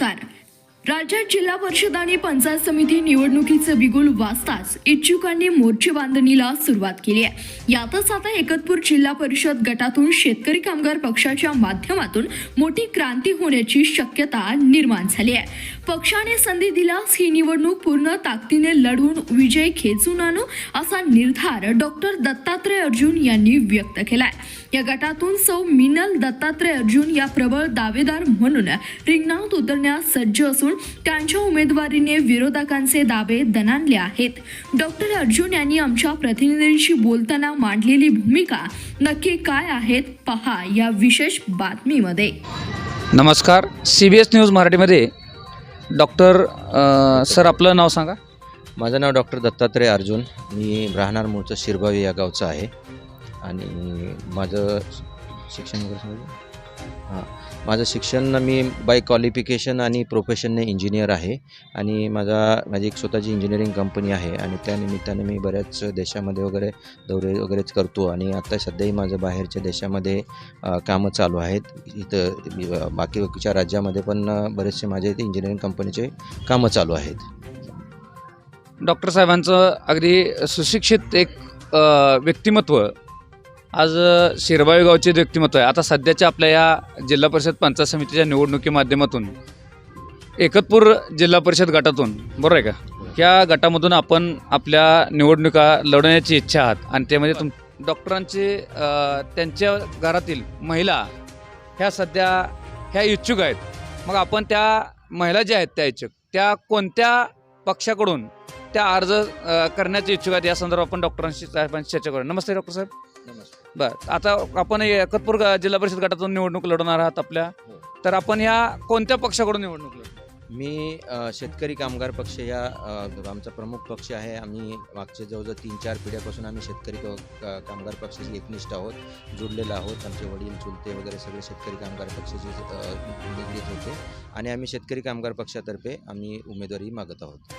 नमस्कार राज्यात जिल्हा परिषद आणि पंचायत समिती निवडणुकीचं बिगुल वाजताच इच्छुकांनी मोर्चे बांधणीला सुरुवात केली आहे. यातच आता एकतपूर जिल्हा परिषद गटातून शेतकरी कामगार पक्षाच्या माध्यमातून मोठी क्रांती होण्याची शक्यता निर्माण झाली आहे. पक्षाने संधी दिल्यास ही निवडणूक पूर्ण ताकदीने लढवून विजय खेचून आणू असा निर्धार डॉक्टर दत्तात्रय अर्जुन यांनी व्यक्त केलाय. या गटातून सौ मिनल दत्तात्रय अर्जुन या प्रबळ दावेदार म्हणून रिंगणात उतरण्यास सज्ज असून त्यांच्या उमेदवारीने विरोधकांचे दावे दणाणले आहेत. डॉक्टर अर्जुन यांनी आमच्या प्रतिनिधींशी बोलताना मांडलेली भूमिका नक्की काय आहेत पहा या विशेष बातमीमध्ये. नमस्कार सी बी एस न्यूज मराठीमध्ये. डॉक्टर सर आपलं नाव सांगा. माझं नाव डॉक्टर दत्तात्रय अर्जुन. मी राहणार मूळचं शिरबावी या गावचं आहे. आणि माझं शिक्षण वगैरे हां. माझं शिक्षण मी बाय क्वालिफिकेशन आणि प्रोफेशनने इंजिनियर आहे. आणि माझा माझी एक स्वतःची इंजिनिअरिंग कंपनी आहे. आणि त्या निमित्ताने मी बऱ्याच देशामध्ये वगैरे दौरे वगैरेच करतो. आणि आता सध्याही माझं बाहेरच्या देशामध्ये कामं चालू आहेत. इथं बाकीच्या राज्यामध्ये पण बरेचसे माझे इंजिनिअरिंग कंपनीचे कामं चालू आहेत. डॉक्टर साहेबांचं अगदी सुशिक्षित एक व्यक्तिमत्व आज अ, गावचे व्यक्तिमत्व आहे आता सध्याच्या आपल्या या जिल्हा परिषद पंचायत समितीच्या निवडणुकी माध्यमातून एकतपूर जिल्हा परिषद गटातून बरोबर आहे का? या गटामधून आपण आपल्या निवडणुका लढवण्याची इच्छा आहात आणि त्यामध्ये तुम डॉक्टरांचे त्यांच्या घरातील महिला ह्या सध्या ह्या इच्छुक आहेत. मग आपण त्या महिला ज्या आहेत त्या इच्छुक त्या कोणत्या पक्षाकडून त्या अर्ज करण्याचे इच्छुक आहेत? या संदर्भात आपण डॉक्टरांशी साहेबांशी चर्चा करू नमस्ते डॉक्टर साहेब. नमस्ते. बरं. आता आपण एकतपूर जिल्हा परिषद गटातून निवडणूक लढवणार आहात आपल्या. हो. तर आपण ह्या कोणत्या पक्षाकडून निवडणूक लढवणार? मी शेतकरी कामगार पक्ष या आमचा प्रमुख पक्ष आहे. आम्ही मागचे जवळजवळ तीन चार पिढ्यापासून आम्ही शेतकरी कामगार पक्षाशी एकनिष्ठ आहोत. जुळलेलो आहोत. आमचे वडील चुलते वगैरे सगळे शेतकरी कामगार पक्षाचे निगडीत होते. आणि आम्ही शेतकरी कामगार पक्षातर्फे आम्ही उमेदवारी मागत आहोत.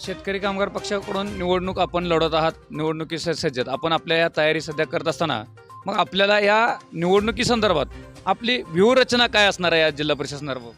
शेतकरी कामगार पक्षाकडून निवडणूक आपण लढत आहात निवडणुकी सज्जत. आपण आपल्या या तयारी सध्या करत असताना मग आपल्याला या निवडणुकी संदर्भात आपली व्यूहरचना काय असणार आहे या जिल्हा परिषद संदर्भात?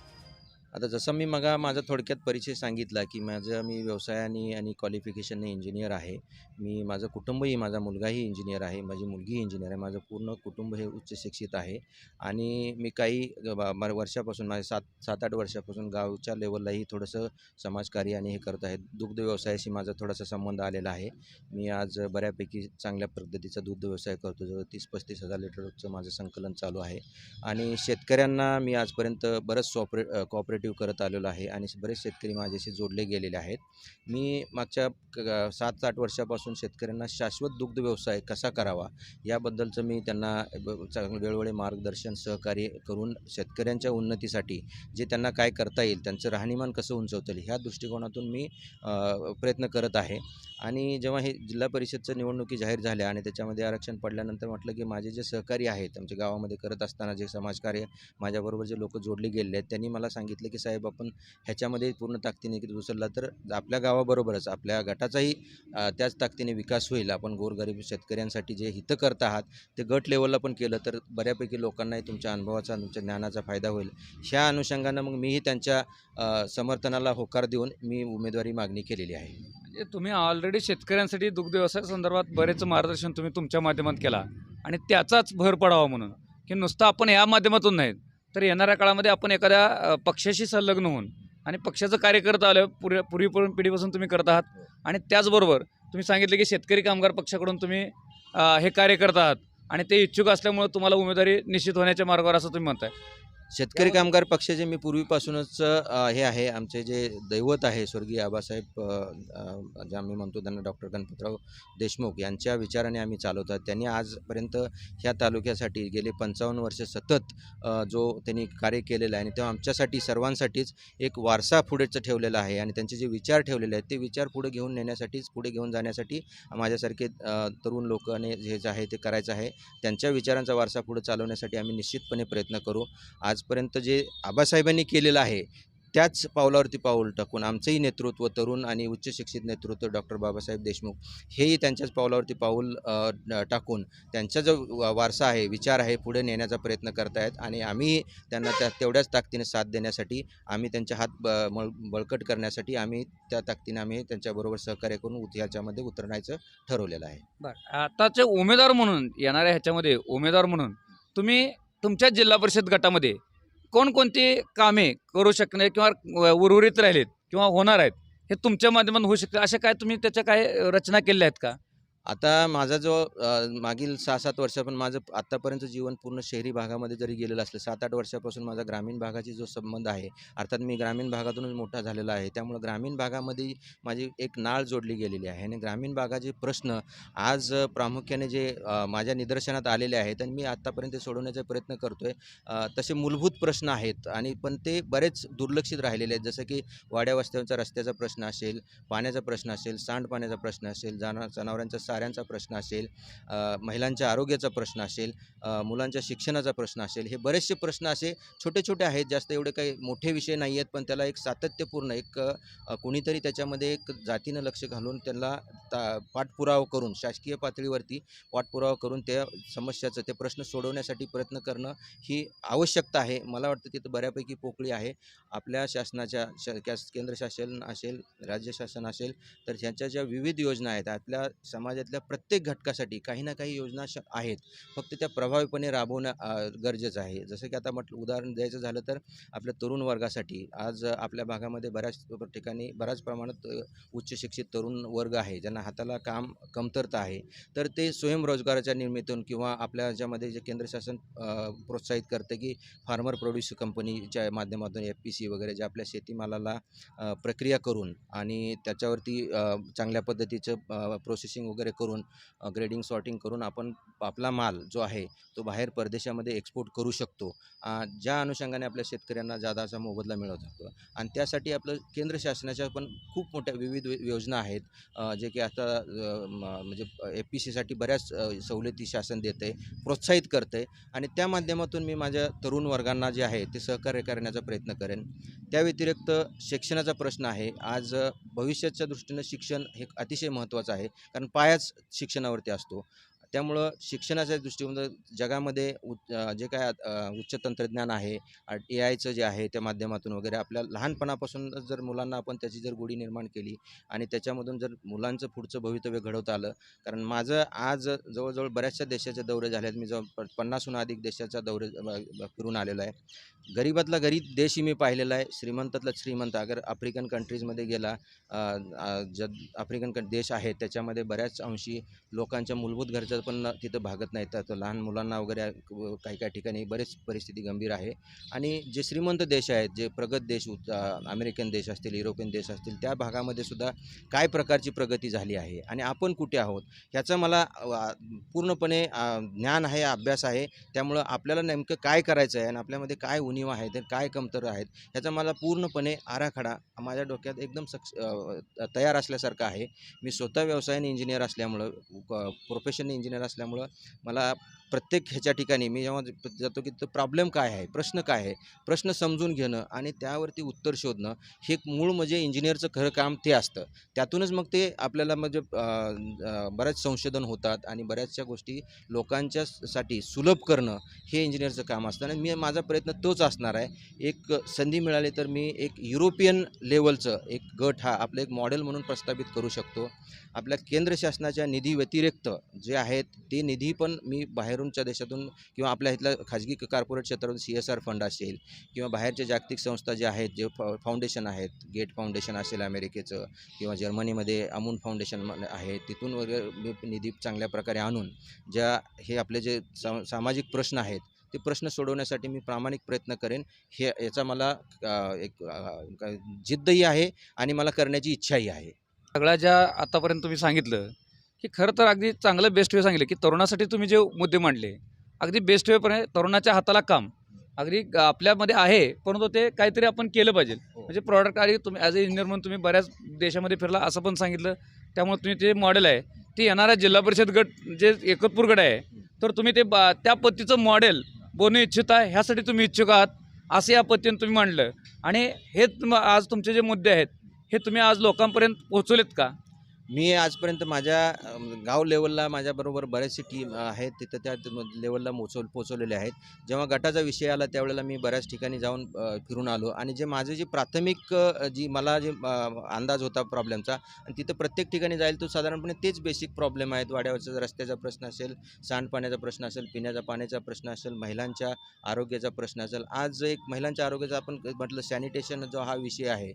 आता जसं मी मगा माझा थोडक्यात परिचय सांगितला की माझं मी व्यवसायाने आणि क्वालिफिकेशनने इंजिनियर आहे. मी माझं कुटुंबही माझा मुलगाही इंजिनियर आहे. माझी मुलगी इंजिनियर आहे. माझं पूर्ण कुटुंब हे उच्च शिक्षित आहे. आणि मी काही बा- वर्षापासून माझे सात सात आठ वर्षापासून गावच्या लेवललाही थोडंसं समाजकार्य आणि हे करत आहे दुग्ध व्यवसायाशी माझा थोडासा संबंध आलेला आहे. मी आज बऱ्यापैकी चांगल्या पद्धतीचा दुग्ध व्यवसाय करतो. जवळ तीस पस्तीस हजार लिटरचं माझं संकलन चालू आहे. आणि शेतकऱ्यांना मी आजपर्यंत बरंच सॉपरे कॉपरेटिव्ह करत आलेलो आहे आणि बरेच शेतकरी माझ्याशी जोडले गेलेले आहेत. मी मागच्या सात आठ वर्षापासून शेतकऱ्यांना शाश्वत दुग्ध व्यवसाय कसा करावा याबद्दलचं मी त्यांना चांगलं वेळोवेळी मार्गदर्शन सहकार्य करून शेतकऱ्यांच्या उन्नतीसाठी जे त्यांना काय करता येईल त्यांचं राहणीमान कसं उंचवता येईल ह्या दृष्टिकोनातून मी प्रयत्न करत आहे. आणि जेव्हा हे जिल्हा परिषदचं निवडणुकी जाहीर झाल्या आणि त्याच्यामध्ये आरक्षण पडल्यानंतर म्हटलं की माझे जे सहकारी आहेत आमच्या गावामध्ये करत असताना जे समाजकार्य माझ्याबरोबर जे लोक जोडले गेलेले आहेत त्यांनी मला सांगितलं की साहेब आपण ह्याच्यामध्ये पूर्ण ताकदीने की उचलला तर आपल्या गावाबरोबरच आपल्या गटाचाही त्याच ताकदीने विकास होईल. आपण गोरगरीब शेतकऱ्यांसाठी जे हितं करत आहात ते गट लेवलला पण केलं तर बऱ्यापैकी लोकांनाही तुमच्या अनुभवाचा तुमच्या ज्ञानाचा फायदा होईल. ह्या अनुषंगानं मग मीही त्यांच्या समर्थनाला होकार देऊन मी उमेदवारी मागणी केलेली आहे. म्हणजे तुम्ही ऑलरेडी शेतकऱ्यांसाठी दुग्ध व्यवसाय संदर्भात बरेच मार्गदर्शन तुम्ही तुमच्या माध्यमात केला आणि त्याचाच भर पडावा म्हणून की नुसतं आपण या माध्यमातून नाही तर येणाऱ्या काळामध्ये आपण एखाद्या पक्षाशी संलग्न होऊन आणि पक्षाचं कार्य करत आलं पूर्वी पूर्वीपासून पिढीपासून तुम्ही करत आहात आणि त्याचबरोबर तुम्ही सांगितलं की शेतकरी कामगार पक्षाकडून तुम्ही हे कार्य करत आहात आणि ते इच्छुक असल्यामुळं तुम्हाला उमेदवारी निश्चित होण्याच्या मार्गावर असं तुम्ही म्हणताय. शेतकरी कामगार पक्षाचे मी पूर्वीपासूनच हे आहे. आमचे जे दैवत आहे स्वर्गीय आबासाहेब जे आम्ही म्हणतो त्यांना डॉक्टर गणपतराव देशमुख यांच्या विचाराने आम्ही चालवतात त्यांनी आजपर्यंत ह्या तालुक्यासाठी गेले पंचावन्न वर्ष सतत जो त्यांनी कार्य केलेलं आहे आणि तेव्हा आमच्यासाठी सर्वांसाठीच एक वारसा पुढेचं ठेवलेला आहे आणि त्यांचे जे विचार ठेवलेले आहेत ते विचार पुढे घेऊन नेण्यासाठीच पुढे घेऊन जाण्यासाठी माझ्यासारखे तरुण लोकांनी जे जे आहे ते करायचं आहे. त्यांच्या विचारांचा वारसा पुढे चालवण्यासाठी आम्ही निश्चितपणे प्रयत्न करू. आजपर्यंत जे आबासाहेबांनी केलेलं आहे त्याच पावलावरती पाऊल टाकून आमचंही नेतृत्व तरुण आणि उच्च शिक्षित नेतृत्व डॉक्टर बाबासाहेब देशमुख हेही त्यांच्याच पावलावरती पाऊल टाकून त्यांचा जो वारसा आहे विचार आहे पुढे नेण्याचा प्रयत्न करतायत आणि आम्ही त्यांना त्या तेवढ्याच ताकदीने साथ देण्यासाठी आम्ही त्यांच्या हात ब बळकट करण्यासाठी आम्ही त्या ताकदीने आम्ही त्यांच्याबरोबर सहकार्य करून उत- याच्यामध्ये उतरण्याचं ठरवलेलं आहे. बरं आताचे उमेदवार म्हणून येणाऱ्या ह्याच्यामध्ये उमेदवार म्हणून तुम्ही तुमच्या जिल्हा परिषद गटामध्ये कोणकोणती कामे करू शकणे किंवा उर्वरित राहिलेत किंवा होणार आहेत हे तुमच्या माध्यमातून होऊ शकते. अशा काय तुम्ही त्याच्या काय रचना केल्या आहेत का? आता माझा जो मागील सहा सात वर्षापासून माझं आत्तापर्यंत जीवन पूर्ण शहरी भागामध्ये जरी गेलेलं असलं सात आठ वर्षापासून माझा ग्रामीण भागाची जो संबंध आहे अर्थात मी ग्रामीण भागातूनच मोठा झालेला आहे त्यामुळं ग्रामीण भागामध्ये माझी एक नाळ जोडली गेलेली आहे आणि ग्रामीण भागाचे प्रश्न आज प्रामुख्याने जे माझ्या निदर्शनात आलेले आहेत आणि मी आत्तापर्यंत सोडवण्याचा प्रयत्न करतो आहे तसे मूलभूत प्रश्न आहेत आणि पण ते बरेच दुर्लक्षित राहिलेले आहेत. जसं की वाड्या वस्त्यांचा रस्त्याचा प्रश्न असेल पाण्याचा प्रश्न असेल सांडपाण्याचा प्रश्न असेल जाना जनावरांचा साऱ्यांचा प्रश्न असेल महिलांच्या आरोग्याचा प्रश्न असेल मुलांच्या शिक्षणाचा प्रश्न असेल हे बरेचसे प्रश्न असे छोटे छोटे आहेत जास्त एवढे काही मोठे विषय नाही आहेत पण त्याला एक सातत्यपूर्ण एक कुणीतरी कोणीतरी त्याच्यामध्ये एक जातीनं लक्ष घालून त्यांना ता पाठपुरावा करून शासकीय पातळीवरती पाठपुरावा करून त्या समस्याचं ते प्रश्न सोडवण्यासाठी प्रयत्न करणं ही आवश्यकता आहे. मला वाटतं तिथं बऱ्यापैकी पोकळी आहे. आपल्या शासनाच्या श केंद्र शासन असेल राज्य शासन असेल तर ह्यांच्या ज्या विविध योजना आहेत आपल्या समाजातल्या प्रत्येक घटकासाठी काही ना काही योजना श आहेत. फक्त त्या प्रभावीपणे राबवणं गरजेचं आहे. जसं की आता म्हटलं उदाहरण द्यायचं झालं तर आपल्या तरुण वर्गासाठी आज आपल्या भागामध्ये बऱ्याच ठिकाणी बऱ्याच प्रमाणात उच्च शिक्षित तरुण वर्ग आहे ज्यांना हाताला काम कमतरता आहे. तर ते स्वयंरोजगाराच्या निर्मितीतून किंवा आपल्या ज्यामध्ये जे केंद्र शासन प्रोत्साहित करते की फार्मर प्रोड्यूस कंपनीच्या माध्यमातून एफ पी सी वगैरे जे आपल्या शेतीमालाला प्रक्रिया करून आणि त्याच्यावरती चांगल्या पद्धतीचं प्रोसेसिंग वगैरे करून ग्रेडिंग सॉर्टिंग करून आपण आपला माल जो आहे तो बाहेर परदेशामध्ये एक्सपोर्ट करू शकतो. ज्या अनुषंगाने आपल्या शेतकऱ्यांना जादाचा मोबदला मिळवू शकतो आणि त्यासाठी आपलं केंद्र शासनाच्या पण खूप मोठ्या विविध योजना आहेत. जे की आता म्हणजे ए पी सीसाठी बऱ्याच सवलती शासन देतं आहे प्रोत्साहित करतं आहे आणि त्या माध्यमातून मी माझ्या तरुण वर्गांना जे आहे ते सहकार्य करण्याचा प्रयत्न करेन. त्या व्यतिरिक्त शिक्षणाचा प्रश्न आहे. आज भविष्याच्या दृष्टीनं शिक्षण हे अतिशय महत्त्वाचं आहे. कारण पायाच शिक्षणावरती असतो. त्यामुळं शिक्षणाच्या दृष्टीनं जगामध्ये उ जे काय उच्च तंत्रज्ञान आहे ए आयचं जे आहे त्या माध्यमातून वगैरे आपल्या लहानपणापासून जर मुलांना आपण त्याची जर गोडी निर्माण केली आणि त्याच्यामधून जर मुलांचं पुढचं भवितव्य घडवता आलं कारण माझं आज जवळजवळ बऱ्याचशा देशाचे दौरे झाले आहेत. मी जवळ पन्नासहून अधिक देशाचा दौरे फिरून आलेलो आहे. गरीबातला गरीब देशही मी पाहिलेला आहे. श्रीमंतातला श्रीमंत. अगर आफ्रिकन कंट्रीजमध्ये गेला ज जग आफ्रिकन देश आहेत त्याच्यामध्ये बऱ्याच अंशी लोकांच्या मूलभूत गरजा पण तिथं भागत नाहीत. तर लहान मुलांना वगैरे काही काही ठिकाणी बरेच परिस्थिती गंभीर आहे. आणि जे श्रीमंत देश आहेत जे प्रगत देश अमेरिकन देश असतील युरोपियन देश असतील त्या भागामध्ये सुद्धा काय प्रकारची प्रगती झाली आहे आणि आपण कुठे आहोत ह्याचा मला पूर्णपणे ज्ञान आहे अभ्यास आहे. त्यामुळं आपल्याला नेमकं काय करायचं आहे आणि आपल्यामध्ये काय उणीव आहेत आणि काय कमतर आहेत ह्याचा मला पूर्णपणे आराखडा माझ्या डोक्यात एकदम सक्ष तयार असल्यासारखं आहे. मी स्वतः व्यवसायाने इंजिनियर असल्यामुळं प्रोफेशन इंजिनियर असल्यामुळं मला प्रत्येक ह्याच्या ठिकाणी मी जेव्हा जातो की तो प्रॉब्लेम काय आहे प्रश्न काय आहे प्रश्न समजून घेणं आणि त्यावरती उत्तर शोधणं हे एक मूळ म्हणजे इंजिनियरचं खरं काम ते असतं. त्यातूनच मग ते आपल्याला म्हणजे बऱ्याच संशोधन होतात आणि बऱ्याचशा गोष्टी लोकांच्या साठी सुलभ करणं हे इंजिनियरचं काम असतं आणि मी माझा प्रयत्न तोच असणार आहे. एक संधी मिळाली तर मी एक युरोपियन लेवलचं एक गट हा आपलं एक मॉडेल म्हणून प्रस्थापित करू शकतो. आपल्या केंद्र शासनाच्या निधी व्यतिरिक्त जे आहेत ते निधी पण मी बाहेरूनच्या देशातून किंवा आपल्या इथल्या खाजगी कॉर्पोरेट क्षेत्रातून सी एस आर फंड असेल किंवा बाहेरच्या जागतिक संस्था ज्या आहेत जे फाउंडेशन आहेत गेट फाउंडेशन असेल अमेरिकेचं किंवा जर्मनीमध्ये अमून फाउंडेशन आहे तिथून वगैरे निधी चांगल्या प्रकारे आणून ज्या हे आपले जे सा सामाजिक प्रश्न आहेत ते प्रश्न सोडवण्यासाठी मी प्रामाणिक प्रयत्न करेन. हे याचा मला एक जिद्दही आहे आणि मला करण्याची इच्छाही आहे. सगळ्या ज्या आतापर्यंत तुम्ही सांगितलं की खरं तर अगदी चांगलं बेस्ट वे सांगितलं की तरुणासाठी तुम्ही जे मुद्दे मांडले अगदी बेस्ट वेपर्यंत तरुणाच्या हाताला काम. अगदी आपल्यामध्ये आहे परंतु ते काहीतरी आपण केलं पाहिजे. हो. म्हणजे प्रॉडक्ट आणि तुम्ही ॲज अ इंजिनियर म्हणून तुम्ही बऱ्याच देशामध्ये फिरला असं पण सांगितलं. त्यामुळे तुम्ही ते मॉडेल आहे ते येणारा जिल्हा परिषद गट जे एकतपूर गट आहे तर तुम्ही ते बा त्या पद्धतीचं मॉडेल बनवू इच्छिता ह्यासाठी तुम्ही इच्छुक आहात असं या पद्धतीने तुम्ही मांडलं. आणि हे आज तुमचे जे मुद्दे आहेत हे तुम्ही आज लोकांपर्यंत पोहोचवलेत का? मी आजपर्यंत माझ्या गाव लेवलला माझ्याबरोबर बऱ्याचशी टीम आहेत. तिथं त्या लेवलला पोचव पोचवलेले आहेत. जेव्हा गटाचा विषय आला त्यावेळेला मी बऱ्याच ठिकाणी जाऊन फिरून आलो. आणि जे माझे जे प्राथमिक जी मला जे अंदाज होता प्रॉब्लेमचा आणि तिथं प्रत्येक ठिकाणी जाईल तो साधारणपणे तेच बेसिक प्रॉब्लेम आहेत. वाड्यावरचा रस्त्याचा प्रश्न असेल सांडपाण्याचा प्रश्न असेल पिण्याचा पाण्याचा प्रश्न असेल महिलांच्या आरोग्याचा प्रश्न असेल. आज एक महिलांच्या आरोग्याचा आपण म्हटलं सॅनिटेशन जो हा विषय आहे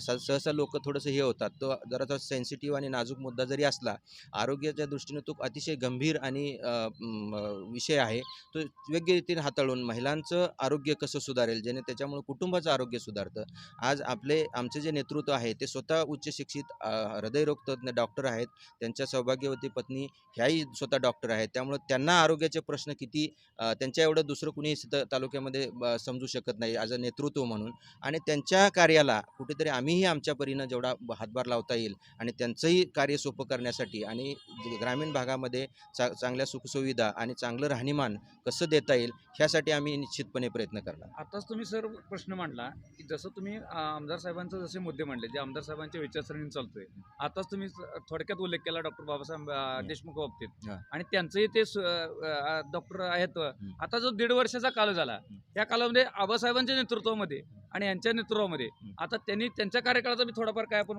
सहसा लोक थोडंसं हे होतात. तो जरासा सेन्सिटिव्ह आणि नाजूक मुद्दा जरी असला आरोग्याच्या दृष्टीने तो अतिशय गंभीर आणि विषय आहे. तो योग्य रीतीने हाताळून महिलांचं आरोग्य कसं सुधारेल जेणे त्याच्यामुळे कुटुंबाचं आरोग्य सुधारतं. आज आपले आमचे जे नेतृत्व आहे ते स्वतः उच्च शिक्षित हृदयरोग तज्ज्ञ डॉक्टर आहेत. त्यांच्या सौभाग्यवती पत्नी ह्याही स्वतः डॉक्टर आहेत. त्यामुळे त्यांना आरोग्याचे प्रश्न किती त्यांच्या एवढं दुसरं कुणी तालुक्यामध्ये ब- समजू शकत नाही ॲज अ नेतृत्व म्हणून. आणि त्यांच्या कार्याला कुठेतरी आम्हीही आमच्या परीनं जेवढा हातभार लावता येईल आणि त्यांचंही कार्य सोपं करण्यासाठी आणि ग्रामीण भागामध्ये चा चांगल्या सुखसुविधा आणि चांगलं राहणीमान कसं देता येईल ह्यासाठी आम्ही निश्चितपणे प्रयत्न करणार. आताच तुम्ही सर प्रश्न मांडला की जसं तुम्ही आमदार साहेबांचे जसे मुद्दे मांडले जे आमदार साहेबांच्या विचारसरणीने चालतोय आताच तुम्ही थोडक्यात उल्लेख केला डॉक्टर बाबासाहेब. देशमुख बाबतीत. आणि त्यांचंही ते डॉक्टर आहेत. आता जो दीड वर्षाचा काल झाला त्या कालामध्ये आबासाहेबांच्या नेतृत्वामध्ये आणि यांच्या नेतृत्वामध्ये. आता त्यांनी त्यांच्या कार्यकाळाचा बी थोडाफार काय आपण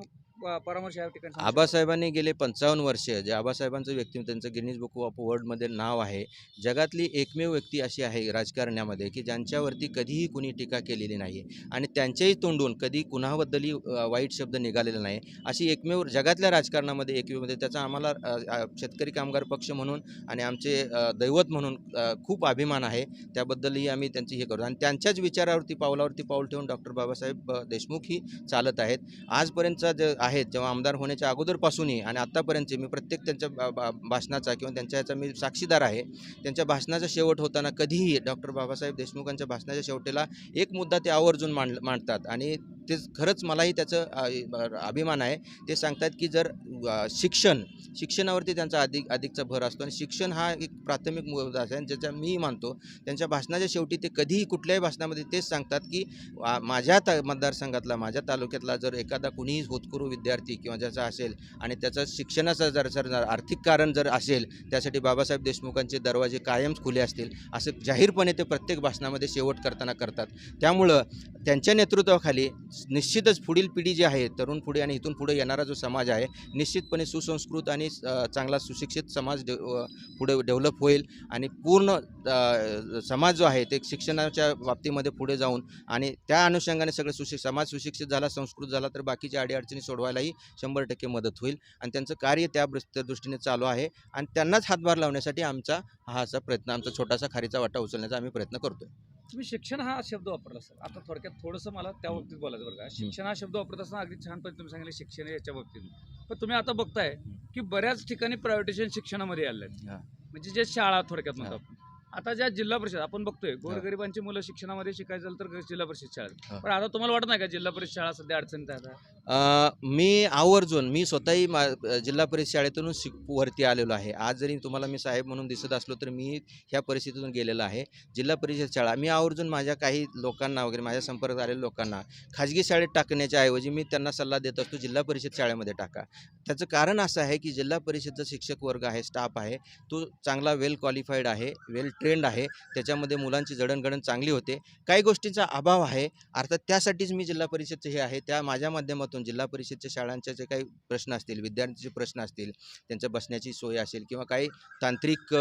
परामर्श या ठिकाणी? आबासाहेबांनी गेले पंचावन्न वर्ष. जे आबासाहेबांचं व्यक्ती त्यांचं गिनीज बुक ऑफ वर्ल्डमध्ये नाव आहे. जगातली एकमेव व्यक्ती अशी आहे राजकारण्यामध्ये की ज्यांच्यावरती कधीही कुणी टीका केलेली नाही आणि त्यांच्याही तोंडून कधी कुणाबद्दलही वाईट शब्द निघालेला नाही. अशी एकमेव जगातल्या राजकारणामध्ये एकमेवमध्ये त्याचा आम्हाला शेतकरी कामगार पक्ष म्हणून आणि आमचे दैवत म्हणून खूप अभिमान आहे. त्याबद्दलही आम्ही त्यांची हे करतो. आणि त्यांच्याच विचारावरती पावलावरती पाऊल ठेवून डॉक्टर बाबासाहेब देशमुख ही चालत आहेत. आजपर्यंतचा जे आहेत जेव्हा आमदार होण्याच्या अगोदरपासूनही आणि आत्तापर्यंतचे मी प्रत्येक त्यांच्या बा- बा- भाषणाचा किंवा त्यांच्या याचा मी साक्षीदार आहे. त्यांच्या भाषणाचा शेवट होताना कधीही डॉक्टर बाबासाहेब देशमुखांच्या भाषणाच्या शेवटीला एक मुद्दा ते आवर्जून मांड मांडतात आणि ते खरंच मलाही त्याचं अभिमान आहे. ते सांगतात की जर शिक्षण शिक्षणावरती त्यांचा अधिक अधिकचा भर असतो आणि शिक्षण हा एक प्राथमिक मुद्दा आहे ज्याचा मी मानतो त्यांच्या भाषणाच्या शेवटी ते कधीही कुठल्याही भाषणामध्ये तेच सांगतात की माझ्या ता मतदारसंघातला माझ्या तालुक्यातला जर एखादा कुणीही होतकरू विद्यार्थी किंवा ज्याचा असेल आणि त्याचं शिक्षणाचं जर जर जर आर्थिक कारण जर असेल त्यासाठी बाबासाहेब देशमुखांचे दरवाजे कायम खुले असतील असं जाहीरपणे ते प्रत्येक भाषणामध्ये शेवट करताना करतात. त्यामुळं त्यांच्या नेतृत्वाखाली निश्चितच पुढील पिढी जी आहे तरुण पुढे आणि इथून पुढे येणारा जो समाज आहे निश्चितपणे सुसंस्कृत आणि चांगला सुशिक्षित समाज डे पुढे डेव्हलप होईल आणि पूर्ण समाज जो आहे ते शिक्षणाच्या बाबतीमध्ये पुढे जाऊन आणि त्या अनुषंगाने सगळं सुशिक समाज सुशिक्षित झाला संस्कृत झाला तर बाकीच्या अडीअडचणी सोडवायलाही शंभर टक्के मदत होईल आणि त्यांचं कार्य त्या त्या दृष्टीने चालू आहे आणि त्यांनाच हातभार लावण्यासाठी आमचा हा असा प्रयत्न आमचा छोटासा खारीचा वाटा उचलण्याचा आम्ही प्रयत्न करतोय. तुम्ही शिक्षण हा शब्द वापरला सर. आता थोडक्यात थोडंसं मला त्या बाबतीत बोलायचं बरं का. शिक्षण हा शब्द वापरत असताना अगदी छानपणे तुम्ही सांगितलं शिक्षण याच्या बाबतीत. पण तुम्ही आता बघताय की बऱ्याच ठिकाणी प्रायव्हेटेशन शिक्षणामध्ये आले आहेत. म्हणजे जे शाळा थोडक्यात म्हणतो. आपण. आता ज्या जिल्हा परिषद आपण बघतोय गोरगरिबांची मुलं शिक्षणामध्ये शिकायचं झालं तर जिल्हा परिषद शाळा. पण आता तुम्हाला वाटत नाही का जिल्हा परिषद शाळा सध्या अडचणीत आता? मी आवर्जून मी स्वतःही मा जिल्हा परिषद शाळेतून शिक वरती आलेलो आहे. आज जरी तुम्हाला मी साहेब म्हणून दिसत असलो तर मी ह्या परिस्थितीतून गेलेलो आहे. जिल्हा परिषद शाळा मी आवर्जून माझ्या काही लोकांना वगैरे माझ्या संपर्कात आलेल्या लोकांना खाजगी शाळेत टाकण्याच्या ऐवजी मी त्यांना सल्ला देत असतो जिल्हा परिषद शाळेमध्ये टाका. त्याचं कारण असं आहे की जिल्हा परिषदचा शिक्षक वर्ग आहे स्टाफ आहे तो चांगला वेल क्वालिफाईड आहे वेल ट्रेंड आहे. त्याच्यामध्ये मुलांची जडणघडण चांगली होते. काही गोष्टींचा अभाव आहे. अर्थात त्यासाठीच मी जिल्हा परिषदचं हे आहे. त्या माझ्या माध्यमातून जिल्हा परिषदच्या शाळांचे जे काही प्रश्न असतील विद्यार्थ्यांचे प्रश्न असतील त्यांच्या बसण्याची सोय असेल किंवा काही तांत्रिक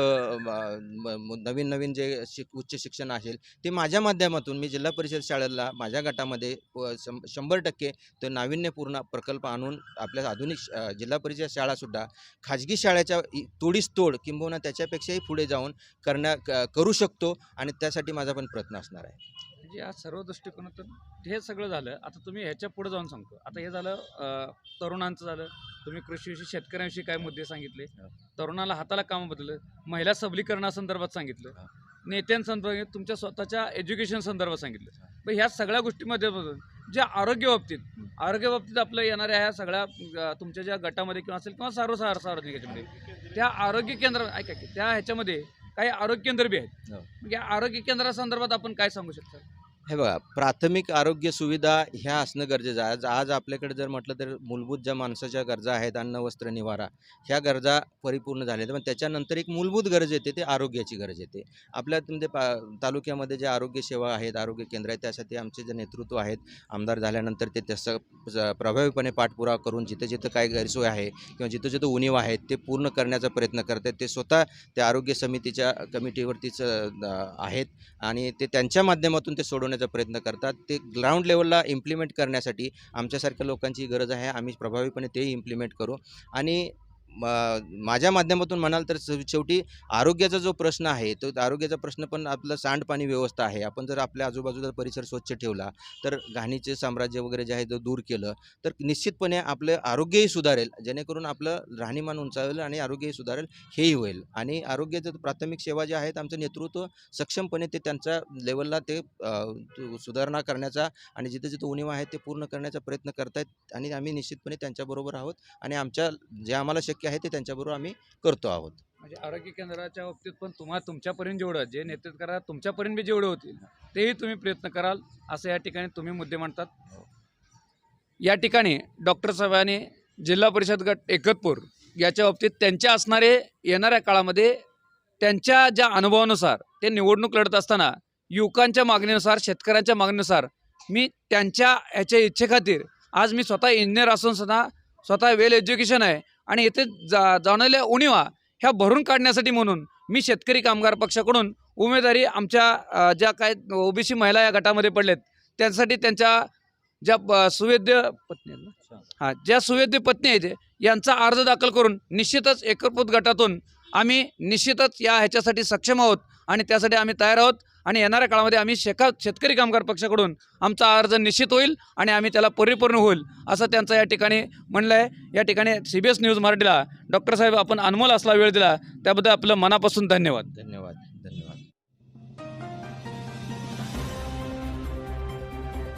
नवीन नवीन जे शिक उच्च शिक्षण असेल ते माझ्या माध्यमातून मी जिल्हा परिषद शाळेला माझ्या गटामध्ये शं शंभर टक्के तो नाविन्यपूर्ण प्रकल्प आणून आपल्या आधुनिक श- जिल्हा परिषद शाळासुद्धा खाजगी शाळेच्या तोडीस तोड किंबहुना त्याच्यापेक्षाही पुढे जाऊन करण्या क- करू शकतो आणि त्यासाठी माझा पण प्रयत्न असणार आहे. या सर्व दृष्टिकोनातून हे सगळं झालं. आता तुम्ही ह्याच्या पुढे जाऊन सांगतो. आता हे झालं तरुणांचं झालं. तुम्ही कृषीविषयी शेतकऱ्यांविषयी काय मुद्दे सांगितले. तरुणाला हाताला कामं बदललं. महिला सबलीकरणासंदर्भात सांगितलं. नेत्यांसंदर्भात तुमच्या स्वतःच्या एज्युकेशन संदर्भात सांगितलं. पण ह्या सगळ्या गोष्टीमध्ये ज्या आरोग्य बाबतीत आरोग्य बाबतीत आपल्या येणाऱ्या ह्या सगळ्या तुमच्या ज्या गटामध्ये किंवा असेल किंवा सर्व सार सार्वजनिक याच्यामध्ये त्या आरोग्य केंद्र ऐका की त्या ह्याच्यामध्ये काही आरोग्य केंद्र बी आहेत. हो. मग या आरोग्य केंद्रासंदर्भात आपण काय सांगू शकता? हे बघा प्राथमिक आरोग्य सुविधा ह्या असणं गरजेचं आहे. आज आज आपल्याकडे जर म्हटलं तर मूलभूत ज्या माणसाच्या गरजा आहेत अन्न वस्त्र निवारा ह्या गरजा परिपूर्ण झाल्या पण त्याच्यानंतर एक मूलभूत गरज येते ते आरोग्याची गरज येते. आपल्या म्हणजे पा तालुक्यामध्ये जे आरोग्य सेवा आहेत आरोग्य केंद्र आहेत त्यासाठी आमचे जे नेतृत्व आहेत आमदार झाल्यानंतर ते त्याचं प्रभावीपणे पाठपुरावा करून जिथं जिथं काय गैरसोय आहे किंवा जिथं जिथं उणीव आहेत ते पूर्ण करण्याचा प्रयत्न करत आहेत ते स्वतः त्या आरोग्य समितीच्या कमिटीवरतीच आहेत आणि ते त्यांच्या माध्यमातून ते सोडवण्याचा प्रयत्न करतात. ते ग्राउंड लेवलला इम्प्लिमेंट करण्यासाठी आमच्यासारख्या लोकांची गरज आहे. आम्ही प्रभावीपणे तेही इम्प्लिमेंट करू. आणि माझ्या माध्यमातून म्हणाल तर शेवटी आरोग्याचा जो प्रश्न आहे तो आरोग्याचा प्रश्न पण आपलं सांडपाणी व्यवस्था आहे. आपण जर आपल्या आजूबाजूचा परिसर स्वच्छ ठेवला तर घाणीचे साम्राज्य वगैरे जे आहे ते दूर केलं तर निश्चितपणे आपलं आरोग्यही सुधारेल. जेणेकरून आपलं राहणीमान उंचावेल आणि आरोग्यही सुधारेल हेही होईल. आणि आरोग्याचं प्राथमिक सेवा जे आहेत आमचं नेतृत्व सक्षमपणे ते त्यांच्या लेवलला ते सुधारणा करण्याचा आणि जिथे जिथे उणीव आहेत ते पूर्ण करण्याचा प्रयत्न करतायत. आणि आम्ही निश्चितपणे त्यांच्याबरोबर आहोत. आणि आमच्या जे आम्हाला शक्य आहे ते त्यांच्याबरोबर आम्ही करतो आहोत. म्हणजे आरोग्य केंद्राच्या बाबतीत पण तुम्हा तुमच्यापर्यंत जेवढं जे नेतृत्व करा तुमच्यापर्यंत बी जेवढे होतील तेही तुम्ही प्रयत्न कराल असं या ठिकाणी तुम्ही मुद्दे मांडतात. या ठिकाणी डॉक्टर साहेबांनी जिल्हा परिषद गट एकतपूर याच्या बाबतीत त्यांच्या असणारे येणाऱ्या काळामध्ये त्यांच्या ज्या अनुभवानुसार ते निवडणूक लढत असताना युवकांच्या मागणीनुसार शेतकऱ्यांच्या मागणीनुसार मी त्यांच्या ह्याच्या इच्छेखातीर आज मी स्वतः इंजिनियर असून सुद्धा स्वतः वेल एज्युकेशन आहे. आणि येथे जा जाणवल्या उणीवा ह्या भरून काढण्यासाठी म्हणून मी शेतकरी कामगार पक्षाकडून उमेदवारी आमच्या ज्या काय ओबीसी महिला या गटामध्ये पडलेत त्यांसाठी त्यांच्या ज्या सुवेद्य पत्नी हां ज्या सुवेद्य पत्नी आहेत यांचा अर्ज दाखल करून निश्चितच एकरपूत गटातून आम्ही निश्चितच या ह्याच्यासाठी सक्षम आहोत आणि त्यासाठी आम्ही तयार आहोत. आणि येणाऱ्या काळामध्ये आम्ही शेका शेतकरी कामगार पक्षाकडून आमचा अर्ज निश्चित होईल आणि आम्ही त्याला परिपूर्ण होईल असं त्यांचं या ठिकाणी म्हणलं आहे. या ठिकाणी सी बी एस न्यूज मराठीला डॉक्टर साहेब आपण अनमोल असला वेळ दिला त्याबद्दल आपलं मनापासून धन्यवाद धन्यवाद. धन्यवाद.